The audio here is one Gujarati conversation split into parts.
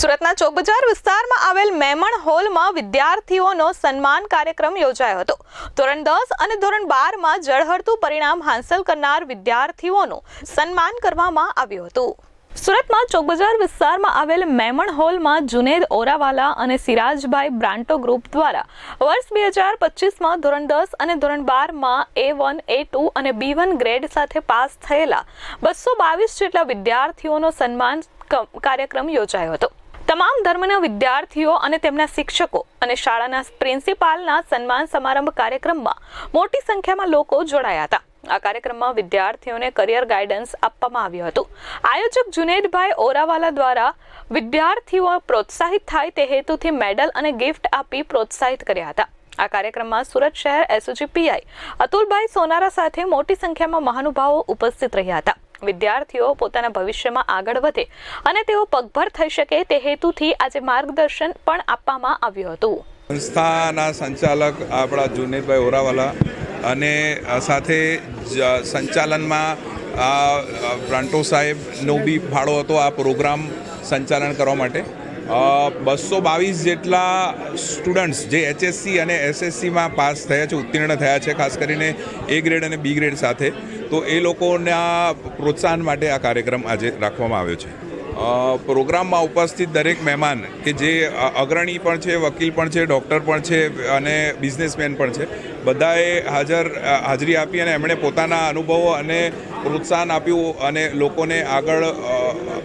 સુરતના ચોકબજાર વિસ્તારમાં આવેલ મેમણ હોલમાં વિદ્યાર્થીઓનો સન્માન કાર્યક્રમ યોજાયો હતો. ધોરણ દસ અને ધોરણ બારમાં જળહળતું પરિણામ હાંસલ કરનાર વિદ્યાર્થીઓનું સન્માન કરવામાં આવ્યું હતું. સુરતમાં ચોકબજાર વિસ્તારમાં આવેલ મેમણ હોલમાં જુનેદ ઓરાવાલા અને સિરાજભાઈ બ્રાન્ટો ગ્રુપ દ્વારા વર્ષ બે હજાર પચીસમાં ધોરણ દસ અને ધોરણ બારમાં એ વન, એ ટુ અને બી વન ગ્રેડ સાથે પાસ થયેલા બસો બાવીસ જેટલા વિદ્યાર્થીઓનો સન્માન કાર્યક્રમ યોજાયો હતો. તમામ ધર્મના વિદ્યાર્થીઓ અને તેમના શિક્ષકો અને શાળાના પ્રિન્સિપાલના સન્માન સમારંભ કાર્યક્રમમાં મોટી સંખ્યામાં લોકો જોડાયા હતા. આ કાર્યક્રમમાં વિદ્યાર્થીઓને કરિયર ગાઈડન્સ આપવામાં આવ્યું હતું. આયોજક જુનેદભાઈ ઓરાવાલા દ્વારા વિદ્યાર્થીઓ પ્રોત્સાહિત થાય તે હેતુથી મેડલ અને ગિફ્ટ આપી પ્રોત્સાહિત કર્યા હતા. આ કાર્યક્રમમાં સુરત શહેર એસઓજી પીઆઈ અતુલભાઈ સોનારા સાથે મોટી સંખ્યામાં મહાનુભાવો ઉપસ્થિત રહ્યા હતા. વિદ્યાર્થીઓ પોતાના ભવિષ્યમાં આગળ વધે અને તેઓ પગભર થઈ શકે તે હેતુથી આજે માર્ગદર્શન પણ આપવામાં આવ્યું હતું. સંસ્થાના સંચાલક આપણા જુનેદભાઈ ઓરાવાલા અને સાથે સંચાલનમાં બ્રાન્ટો સાહેબનો બી ફાળો હતો આ પ્રોગ્રામ સંચાલન કરવા માટે. બસો બાવીસ જેટલા સ્ટુડન્ટ્સ જે એચએસસી અને એસએસસીમાં પાસ થયા છે, ઉત્તીર્ણ થયા છે, ખાસ કરીને એ ગ્રેડ અને બી ગ્રેડ સાથે, તો એ લોકોના પ્રોત્સાહન માટે આ કાર્યક્રમ આજે રાખવામાં આવ્યો છે. પ્રોગ્રામમાં ઉપસ્થિત દરેક મહેમાન કે જે અગ્રણી પણ છે, વકીલ પણ છે, ડૉક્ટર પણ છે અને બિઝનેસમેન પણ છે, બધાએ હાજર હાજરી આપી અને એમણે પોતાના અનુભવો અને પ્રોત્સાહન આપ્યું અને લોકોને આગળ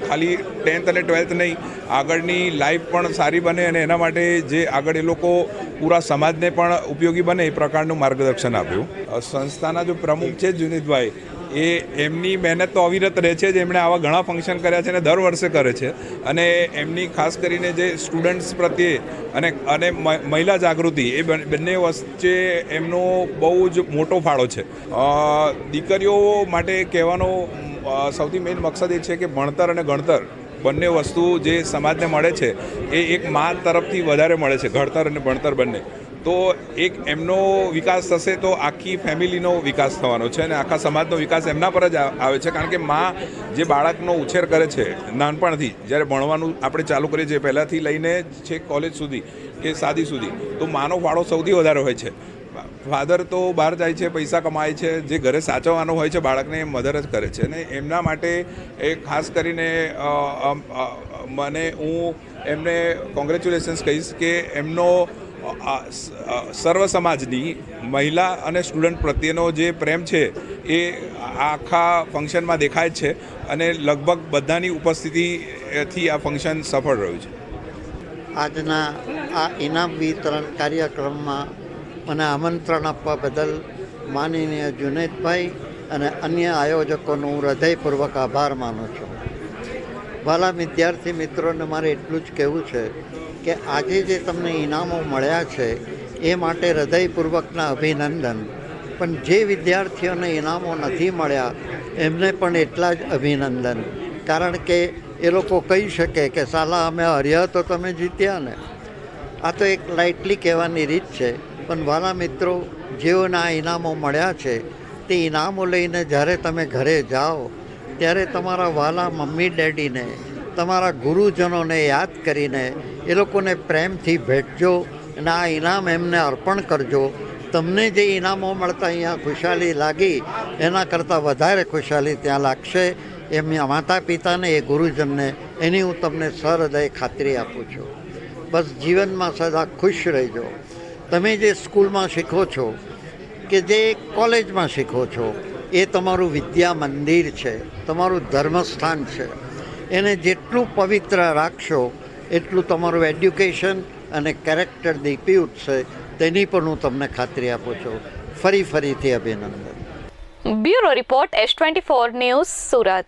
ખાલી ટેન્થ અને ટ્વેલ્થ નહીં, આગળની લાઈફ પણ સારી બને અને એના માટે જે આગળ એ લોકો પૂરા સમાજને પણ ઉપયોગી બને એ પ્રકારનું માર્ગદર્શન આપ્યું. સંસ્થાના જો પ્રમુખ છે જુનિતભાઈ એ એમની મહેનત તો અવિરત રહે છે જ, એમણે આવા ઘણા ફંક્શન કર્યા છે અને દર વર્ષે કરે છે. અને એમની ખાસ કરીને જે સ્ટુડન્ટ્સ પ્રત્યે અને અને મહિલા જાગૃતિ, એ બન- વચ્ચે એમનો બહુ જ મોટો ફાળો છે. દીકરીઓ માટે કહેવાનો સૌથી મેઇન મકસદ એ છે કે ભણતર અને ગણતર બંને વસ્તુ જે સમાજને મળે છે, એ એક મા તરફથી વધારે મળે છે, ઘડતર અને ભણતર બંને. તો એક એમનો વિકાસ થશે તો આખી ફેમિલીનો વિકાસ થવાનો છે અને આખા સમાજનો વિકાસ એમના પર જ આવે છે. કારણ કે મા જે બાળકનો ઉછેર કરે છે નાનપણથી, જ્યારે ભણવાનું આપણે ચાલુ કરીએ છીએ, પહેલાંથી લઈને છે કોલેજ સુધી કે શાદી સુધી, તો માનો ફાળો સૌથી વધારે હોય છે. ફાધર તો બહાર જાય છે, પૈસા કમાય છે, જે ઘરે સાચવવાનો હોય છે, બાળકને એ મધર જ કરે છે. અને એમના માટે એ ખાસ કરીને મને હું એમને કોંગ્રેચ્યુલેશન્સ કહીશ કે એમનો સર્વ સમાજની મહિલા અને સ્ટુડન્ટ પ્રત્યેનો જે પ્રેમ છે એ આખા ફંક્શનમાં દેખાય છે અને લગભગ બધાની ઉપસ્થિતિથી આ ફંક્શન સફળ રહ્યું છે. આજના આ ઇનામ વિતરણ કાર્યક્રમમાં મને આમંત્રણ આપવા બદલ માનનીય જુનેદભાઈ અને અન્ય આયોજકોનો હું હૃદયપૂર્વક આભાર માનું છું. વાલા વિદ્યાર્થી મિત્રોને મારે એટલું જ કહેવું છે કે આજે જે તમને ઇનામો મળ્યા છે, એ માટે હૃદયપૂર્વકના અભિનંદન. પણ જે વિદ્યાર્થીઓને ઇનામો નથી મળ્યા, એમને પણ એટલા જ અભિનંદન. કારણ કે એ લોકો કહી શકે કે, સાલા, અમે હર્યા તો તમે જીત્યા ને. આ તો એક લાઇટલી કહેવાની રીત છે. પણ વાલા મિત્રો, જેઓને આ ઇનામો મળ્યા છે, તે ઇનામો લઈને જ્યારે તમે ઘરે જાઓ, ત્યારે તમારા વાલા મમ્મી, ડેડીને, તમારા ગુરુજનોને યાદ કરીને એ લોકોને પ્રેમથી ભેટજો અને આ ઇનામ એમને અર્પણ કરજો. તમને જે ઇનામો મળતા અહીંયા ખુશાલી લાગી, એના કરતાં વધારે ખુશાલી ત્યાં લાગશે. એમના માતા પિતાને, એ ગુરુજનને, એની હું તમને સહૃદય ખાતરી આપું છું. બસ જીવનમાં સદા ખુશ રહેજો. તમે જે સ્કૂલમાં શીખો છો કે જે કોલેજમાં શીખો છો, એ તમારું વિદ્યા મંદિર છે, તમારું ધર્મસ્થાન છે. એને જેટલું પવિત્ર રાખશો, એટલું તમારું એડ્યુકેશન અને કેરેક્ટર દીપી ઉઠશે, તેની પણ હું તમને ખાતરી આપું છું. ફરી ફરીથી અભિનંદન. Bureau report S twenty four news Surat.